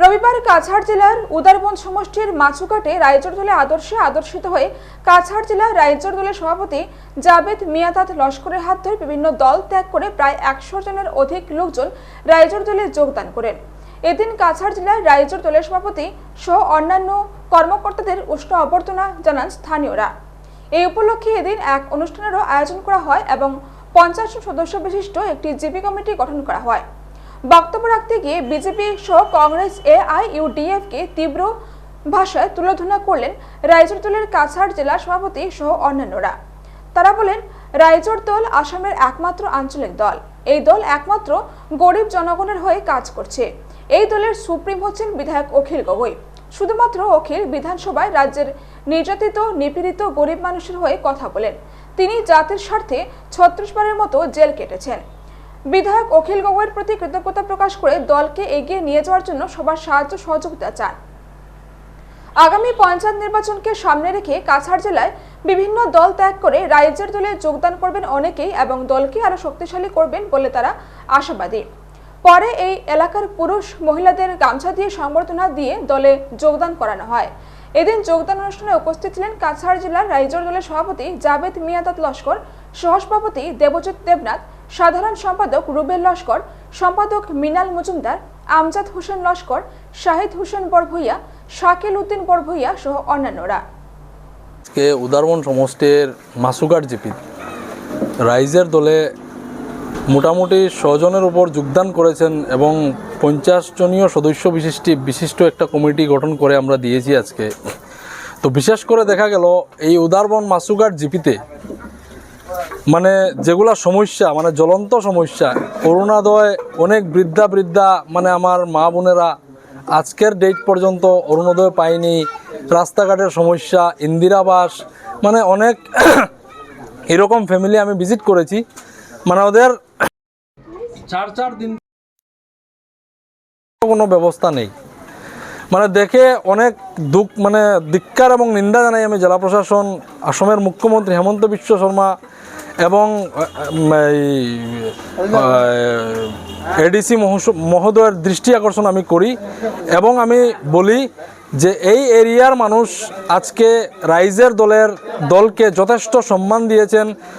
রবিবার কাছাড় জেলার উদারবন সমষ্টির মাছুকাটে রায়চর দলে আদর্শে আদর্শিত হয়ে কাছাড় জেলা রায়চর দলের সভাপতি জাবেদ মিয়াদাত লস্করের হাত ধরে বিভিন্ন দল ত্যাগ করে প্রায় একশো জনের অধিক লোকজন রায়চর দলে যোগদান করেন। এদিন কাছাড় জেলার রায়চর দলের সভাপতি সহ অন্যান্য কর্মকর্তাদের উষ্ণ অভ্যর্থনা জানান স্থানীয়রা। এই উপলক্ষে এদিন এক অনুষ্ঠানেরও আয়োজন করা হয় এবং পঞ্চাশ সদস্য বিশিষ্ট একটি জিপি কমিটি গঠন করা হয়। বক্তব্য রাখতে গিয়ে বিজেপি সহ কংগ্রেস এআইইউডিএফ কে তীব্র ভাষায় তুলোধনা করলেন রায়চর দলের কাছাড় জেলা সভাপতি সহ অন্যান্যরা। তারা বলেন, রায়চর দল আসামের একমাত্র আঞ্চলিক দল। এই দল একমাত্র গরিব জনগণের হয়ে কাজ করছে। এই দলের সুপ্রিম হচ্ছেন বিধায়ক অখিল গগৈ। শুধুমাত্র অখিল বিধানসভায় রাজ্যের নির্যাতিত, নিপীড়িত, গরিব মানুষের হয়ে কথা বলেন। তিনি জাতির স্বার্থে ছত্রিশবারের মতো জেল কেটেছেন। বিধায়ক অখিল গগৈয়ের প্রতি কৃতজ্ঞতা প্রকাশ করে দলকে এগিয়ে নিয়ে যাওয়ার জন্য সবার সাহায্য সহযোগিতা চান আগামী পঞ্চায়েত নির্বাচনকে সামনে রেখে কাছাড় জেলায় বিভিন্ন দল ত্যাগ করে রাইজের দলে যোগদান করবেন অনেকেই এবং দলকে আরও শক্তিশালী করবেন বলে তারা আশাবাদী। পরে এই এলাকার পুরুষ মহিলাদের গামছা দিয়ে সংবর্ধনা দিয়ে দলে যোগদান করানো হয়। এদিন যোগদান অনুষ্ঠানে উপস্থিত ছিলেন কাছাড় জেলার রাইজর দলের সভাপতি জাবেদ মিয়াদাত লস্কর, সহসভাপতি দেবজিৎ দেবনাথ সাধারণ সম্পাদক রুবেল লস্কর, সম্পাদক মিনাল মজুমদার, আমজাদ হোসেন লস্কর, শাহিদ হোসেন বড়ভূইয়া শাকিল উদ্দিন বড়ভূইয়া সহ অন্যান্যরা। আজকে উদারবন সমষ্টির মাসুঘাট জিপি। রাইজের দলে মোটামুটি ছজনের উপর যোগদান করেছেন এবং পঞ্চাশ জনীয় সদস্য বিশিষ্ট বিশিষ্ট একটা কমিটি গঠন করে আমরা দিয়েছি আজকে। তো বিশেষ করে দেখা গেল, এই উদারবন মাসুঘাট জিপিতে মানে যেগুলা সমস্যা মানে জ্বলন্ত সমস্যা, অরুণোদয় অনেক বৃদ্ধা বৃদ্ধা মানে আমার মা বোনেরা আজকের ডেট পর্যন্ত অরুণোদয় পায়নি। রাস্তাঘাটের সমস্যা, ইন্দিরাবাস মানে অনেক এরকম ফ্যামিলি আমি ভিজিট করেছি। মানে ওদের চার চার দিন কোনো ব্যবস্থা নেই। মানে দেখে অনেক দুঃখ মানে ধিক্কার এবং নিন্দা জানাই আমি জেলা প্রশাসন, আসামের মুখ্যমন্ত্রী হেমন্ত বিশ্ব শর্মা এবং এডিসি মহোদয়ের দৃষ্টি আকর্ষণ আমি করি এবং আমি বলি যে এই এরিয়ার মানুষ আজকে রাইজের দলের দলকে যথেষ্ট সম্মান দিয়েছেন।